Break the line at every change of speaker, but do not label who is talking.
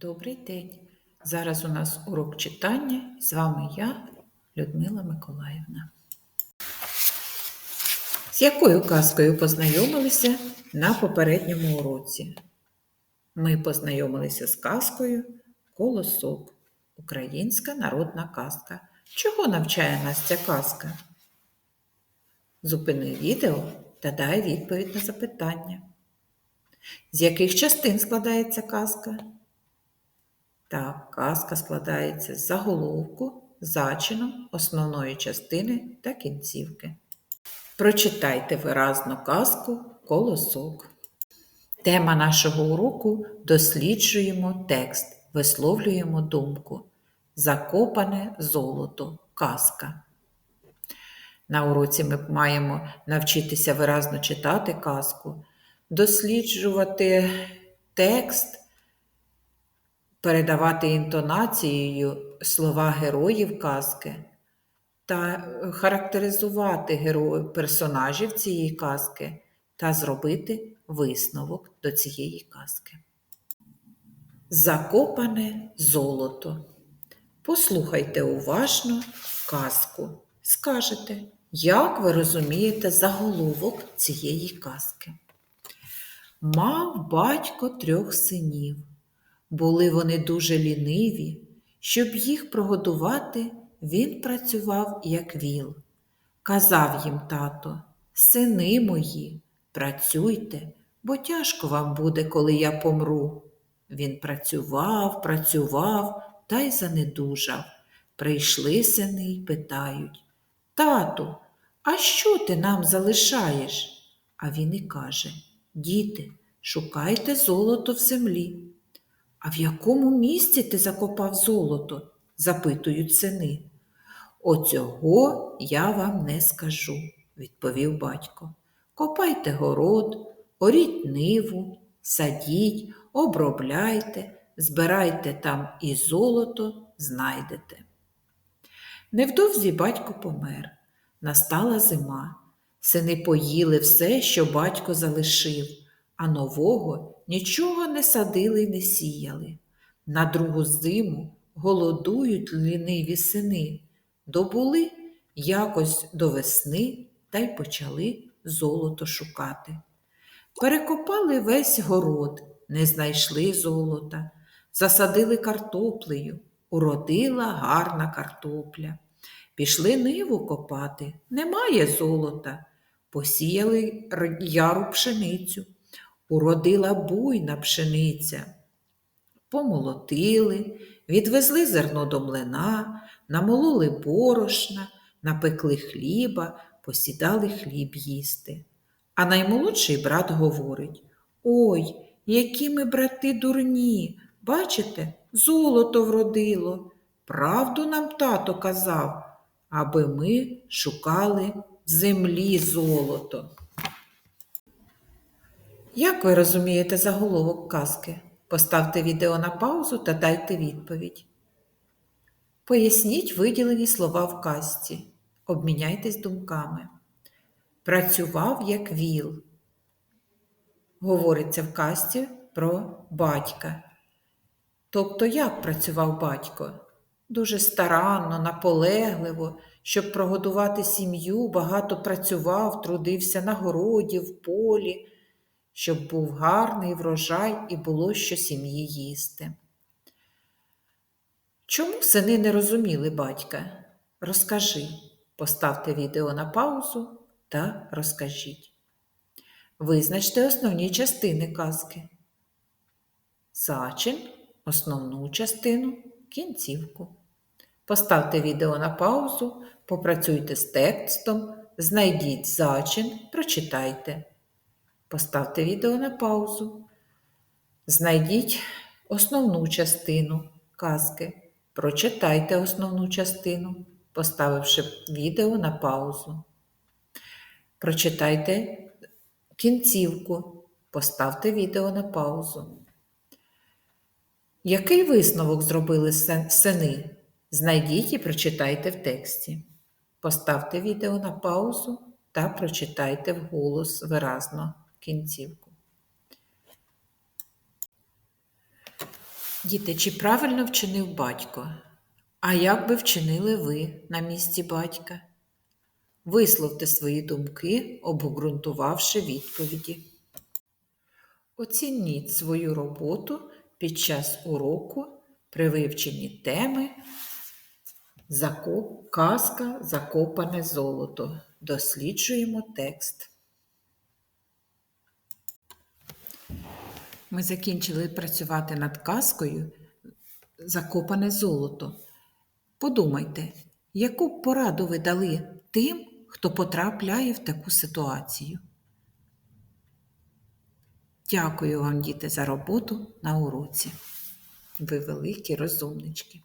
Добрий день! Зараз у нас урок читання. З вами я, Людмила Миколаївна. З якою казкою познайомилися на попередньому уроці? Ми познайомилися з казкою Колосок. Українська народна казка. Чого навчає нас ця казка? Зупини відео та дай відповідь на запитання. З яких частин складається казка? Так, казка складається з заголовку, зачину, основної частини та кінцівки. Прочитайте виразно казку Колосок. Тема нашого уроку досліджуємо текст, висловлюємо думку. Закопане золото. Казка. На уроці ми маємо навчитися виразно читати казку, досліджувати текст передавати інтонацією слова героїв казки та характеризувати героїв персонажів цієї казки та зробити висновок до цієї казки. Закопане золото. Послухайте уважно казку. Скажете, як ви розумієте заголовок цієї казки. Мав батько трьох синів. Були вони дуже ліниві, щоб їх прогодувати, він працював, як віл. Казав їм тато, сини мої, працюйте, бо тяжко вам буде, коли я помру. Він працював, працював та й занедужав. Прийшли сини й питають Тату, а що ти нам залишаєш? А він і каже Діти, шукайте золото в землі. А в якому місці ти закопав золото? запитують сини. Оцього я вам не скажу, відповів батько. Копайте город, оріть ниву, садіть, обробляйте, збирайте там і золото знайдете. Невдовзі батько помер. Настала зима. Сини поїли все, що батько залишив, а нового нічого не садили й не сіяли. На другу зиму голодують ліниві сини, добули якось до весни та й почали золото шукати. Перекопали весь город, не знайшли золота, засадили картоплею, уродила гарна картопля. Пішли ниву копати, немає золота, посіяли яру пшеницю уродила буйна пшениця. Помолотили, відвезли зерно до млина, намололи борошна, напекли хліба, посідали хліб їсти. А наймолодший брат говорить Ой, які ми, брати, дурні, бачите, золото вродило. Правду нам тато казав, аби ми шукали в землі золото. Як ви розумієте заголовок казки? Поставте відео на паузу та дайте відповідь. Поясніть виділені слова в казці. Обміняйтесь думками. Працював як віл. Говориться в казці про батька. Тобто, як працював батько? Дуже старанно, наполегливо, щоб прогодувати сім'ю, багато працював, трудився на городі, в полі щоб був гарний врожай і було що сім'ї їсти. Чому сини не розуміли батька? Розкажи, поставте відео на паузу та розкажіть. Визначте основні частини казки. Зачин, основну частину, кінцівку. Поставте відео на паузу, попрацюйте з текстом, знайдіть зачин, прочитайте. Поставте відео на паузу. Знайдіть основну частину казки. Прочитайте основну частину, поставивши відео на паузу. Прочитайте кінцівку. Поставте відео на паузу. Який висновок зробили сини? Знайдіть і прочитайте в тексті. Поставте відео на паузу та прочитайте вголос виразно кінцівку. Діти, чи правильно вчинив батько? А як би вчинили ви на місці батька? Висловте свої думки, обґрунтувавши відповіді. Оцініть свою роботу під час уроку при вивченні теми Казка Закопане золото. Досліджуємо текст. Ми закінчили працювати над казкою Закопане золото. Подумайте, яку пораду ви дали тим, хто потрапляє в таку ситуацію? Дякую вам, діти, за роботу на уроці. Ви великі розумнички.